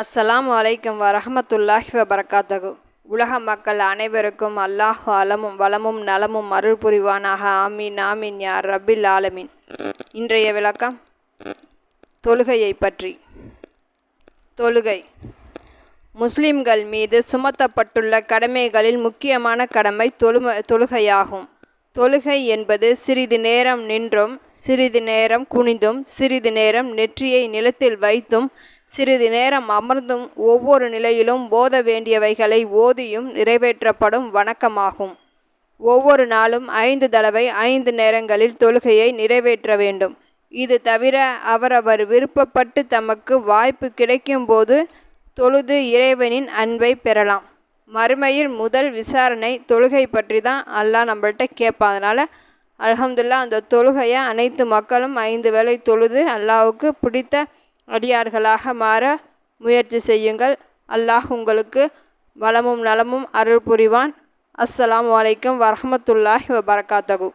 அஸ்லாம் அலைக்கும் வரஹமத்துல்லாஹி வபரகாத்தகு உலக மக்கள் அனைவருக்கும் அல்லாஹ் அலமும் வளமும் நலமும் அருள் புரிவானாக ஆமீன் ஆமீன் யார் ரபில் ஆலமீன். இன்றைய விளக்கம் தொழுகையை பற்றி. தொழுகை. முஸ்லிம்கள் மீது சுமத்தப்பட்டுள்ள கடமைகளில் முக்கியமான கடமை தொழும தொழுகையாகும். தொழுகை என்பது சிறிது நேரம் நின்றும் சிறிது நேரம் குனிந்தும் சிறிது நேரம் நெற்றியை நிலத்தில் வைத்தும் சிறிது நேரம் அமர்ந்தும் ஒவ்வொரு நிலையிலும் ஓத வேண்டியவைகளை ஓதியும் நிறைவேற்றப்படும் வணக்கமாகும். ஒவ்வொரு நாளும் ஐந்து தடவை ஐந்து நேரங்களில் தொழுகையை நிறைவேற்ற வேண்டும். இது தவிர அவரவர் விருப்பப்பட்டு தமக்கு வாய்ப்பு கிடைக்கும்போது தொழுது இறைவனின் அன்பை பெறலாம். மறுமையில் முதல் விசாரணை தொழுகை பற்றி தான் அல்லாஹ் நம்மள்கிட்ட கேட்பான். அதனால் அல்ஹம்துல்லா அந்த தொழுகையை அனைத்து மக்களும் ஐந்து வேளை தொழுது அல்லாஹுக்கு பிடித்த அடியார்களாக மாற முயற்சி செய்யுங்கள். அல்லாஹ் உங்களுக்கு வளமும் நலமும் அருள் புரிவான். அஸ்ஸலாமு அலைக்கும் வரமத்துல்லாஹி வபரகாத்தகு